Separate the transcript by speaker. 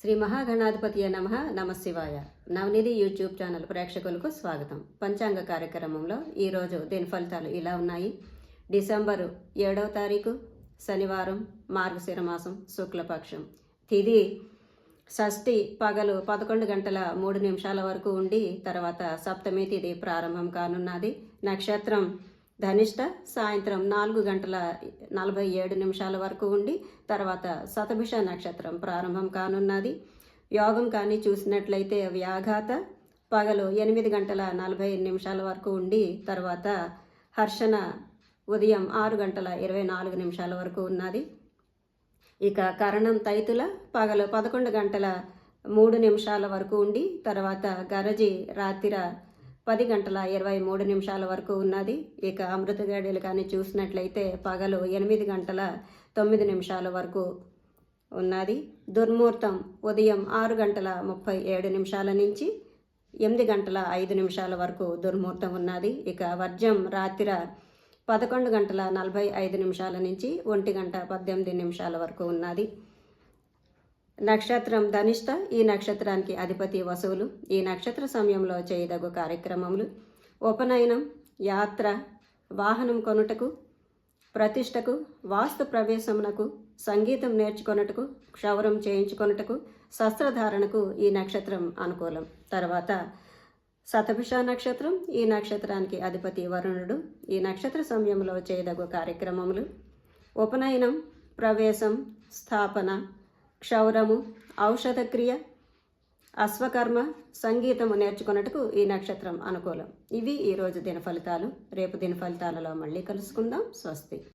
Speaker 1: శ్రీ మహాగణాధిపతి నమ నమశివాయ. నవనిధి YouTube channel ప్రేక్షకులకు స్వాగతం. పంచాంగ కార్యక్రమంలో ఈరోజు దీని ఫలితాలు ఇలా ఉన్నాయి. డిసెంబరు ఏడవ తారీఖు శనివారం మార్గశిర మాసం శుక్లపక్షం. తిది షష్ఠి పగలు పదకొండు గంటల మూడు నిమిషాల వరకు ఉండి తర్వాత సప్తమి తిది ప్రారంభం కానున్నది. నక్షత్రం ధనిష్ట సాయంత్రం నాలుగు గంటల నలభై ఏడు నిమిషాల వరకు ఉండి తర్వాత శతభిష నక్షత్రం ప్రారంభం కానున్నది. యోగం కానీ చూసినట్లయితే వ్యాఘాత పగలు ఎనిమిది గంటల నలభై నిమిషాల వరకు ఉండి తర్వాత హర్షణ ఉదయం ఆరు గంటల ఇరవై నాలుగు నిమిషాల వరకు ఉన్నది. ఇక కరణం తైతుల పగలు పదకొండు గంటల మూడు నిమిషాల వరకు ఉండి తర్వాత గరజి రాత్రి పది గంటల ఇరవై మూడు నిమిషాల వరకు ఉన్నది. ఇక అమృత గడియలు కానీ చూసినట్లయితే పగలు ఎనిమిది గంటల తొమ్మిది నిమిషాల వరకు ఉన్నది. దుర్ముహూర్తం ఉదయం ఆరు గంటల ముప్పై ఏడు నిమిషాల నుంచి ఎనిమిది గంటల ఐదు నిమిషాల వరకు దుర్ముహూర్తం ఉన్నది. ఇక వర్జం రాత్రి పదకొండు గంటల నలభై ఐదు నిమిషాల నుంచి ఒంటి గంట పద్దెనిమిది నిమిషాల వరకు ఉన్నది. నక్షత్రం ధనిష్ట. ఈ నక్షత్రానికి అధిపతి వసువులు. ఈ నక్షత్ర సమయంలో చేయదగు కార్యక్రమములు. ఉపనయనం యాత్ర వాహనం కొనుటకు ప్రతిష్టకు వాస్తు ప్రవేశమునకు సంగీతం నేర్చుకొనుటకు క్షౌరం చేయించుకొనుటకు శస్త్రధారణకు ఈ నక్షత్రం అనుకూలం. తర్వాత శతభిష నక్షత్రం. ఈ నక్షత్రానికి అధిపతి వరుణుడు. ఈ నక్షత్ర సమయంలో చేయదగు కార్యక్రమములు. ఉపనయనం ప్రవేశం స్థాపన క్షౌరము ఔషధక్రియ అశ్వకర్మ సంగీతము నేర్చుకున్నట్టుకు ఈ నక్షత్రం అనుకూలం. ఇవి ఈరోజు దిన ఫలితాలు రేపు దిన ఫలితాలలో మళ్ళీ కలుసుకుందాం. స్వస్తి.